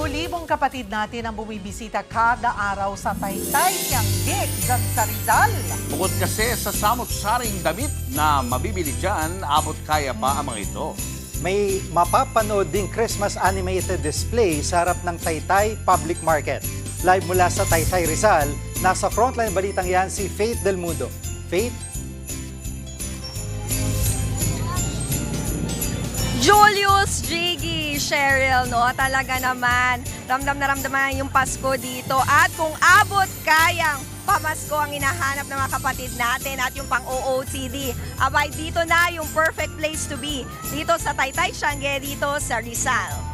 Libo-libong kapatid natin ang bumibisita kada araw sa Taytay Tianggik dyan sa Rizal. Bukod kasi sa samot-saring damit na mabibili dyan, abot kaya pa ang mga ito. May mapapanood ding Christmas animated display sa harap ng Taytay Public Market. Live mula sa Taytay Rizal, nasa frontline balitang yan si Faith Del Mundo. Faith? Julius, Jiggy, Cheryl, no? Talaga naman, ramdam na ramdaman yung Pasko dito. At kung abot kayang pamasko ang hinahanap ng mga kapatid natin at yung pang OOTD, abay dito na yung perfect place to be. Dito sa Taytay Siangge, dito sa Rizal.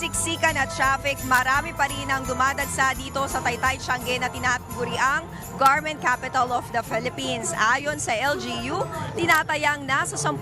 Siksikan at traffic, marami pa rin ang dumadagsa dito sa Taytay Tiangge na tinataguri ang Garment Capital of the Philippines. Ayon sa LGU, tinatayang nasa 10,000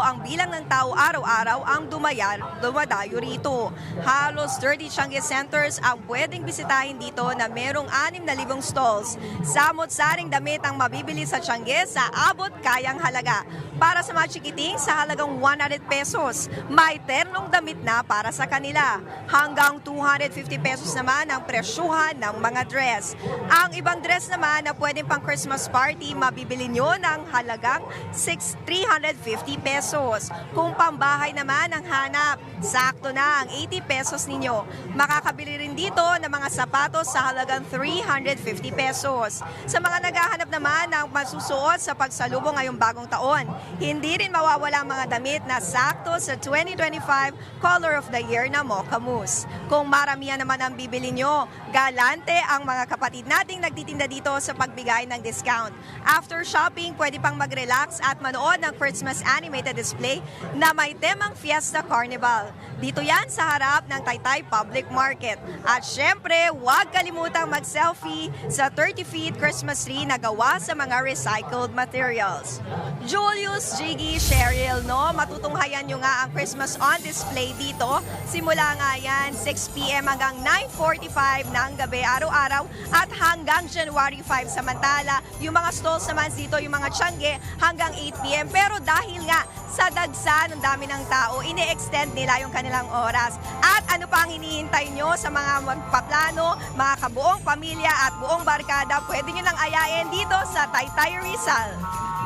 ang bilang ng tao araw-araw ang dumayar, dumadayo rito. Halos 30 Tiangge centers ang pwedeng bisitahin dito na merong 6,000 stalls. Samot-saring damit ang mabibili sa Tiangge sa abot kayang halaga. Para sa mga chikiting, sa halagang 100 pesos. May ternong damit na para sa kanila. Hanggang 250 pesos naman ang presyuhan ng mga dress. Ang ibang dress naman na pwedeng pang Christmas party, mabibili nyo ng halagang 6, 350 pesos. Kung pambahay naman ang hanap, sakto na ang 80 pesos ninyo. Makakabili rin dito ng mga sapatos sa halagang 350 pesos. Sa mga naghahanap naman ng masusuot sa pagsalubong ngayong bagong taon, hindi rin mawawala ang mga damit na sakto sa 2025 Color of the Year na Mousse. Kung maramihan naman ang bibili nyo, galante ang mga kapatid nating nagtitinda dito sa pagbigay ng discount. After shopping, pwede pang mag-relax at manood ng Christmas animated display na may temang Fiesta Carnival. Dito yan sa harap ng Taytay Public Market. At syempre, huwag kalimutang mag-selfie sa 30 feet Christmas tree na gawa sa mga recycled materials. Julius, Jiggy, Cheryl, no? Matutunghayan nyo nga ang Christmas on display dito. Simula nga yan, 6pm hanggang 9.45 ng gabi araw-araw at hanggang January 5 samantala. Yung mga stalls naman dito, yung mga tiyangge hanggang 8pm. Pero dahil nga sa dagsa ng dami ng tao, ini-extend nila yung kanilang oras. At ano pa ang hinihintay nyo sa mga magpaplano, mga kabuong pamilya at buong barkada, pwede nyo nang ayayin dito sa Taytay Rizal.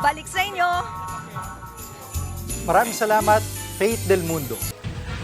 Balik sa inyo! Maraming salamat, Faith Del Mundo.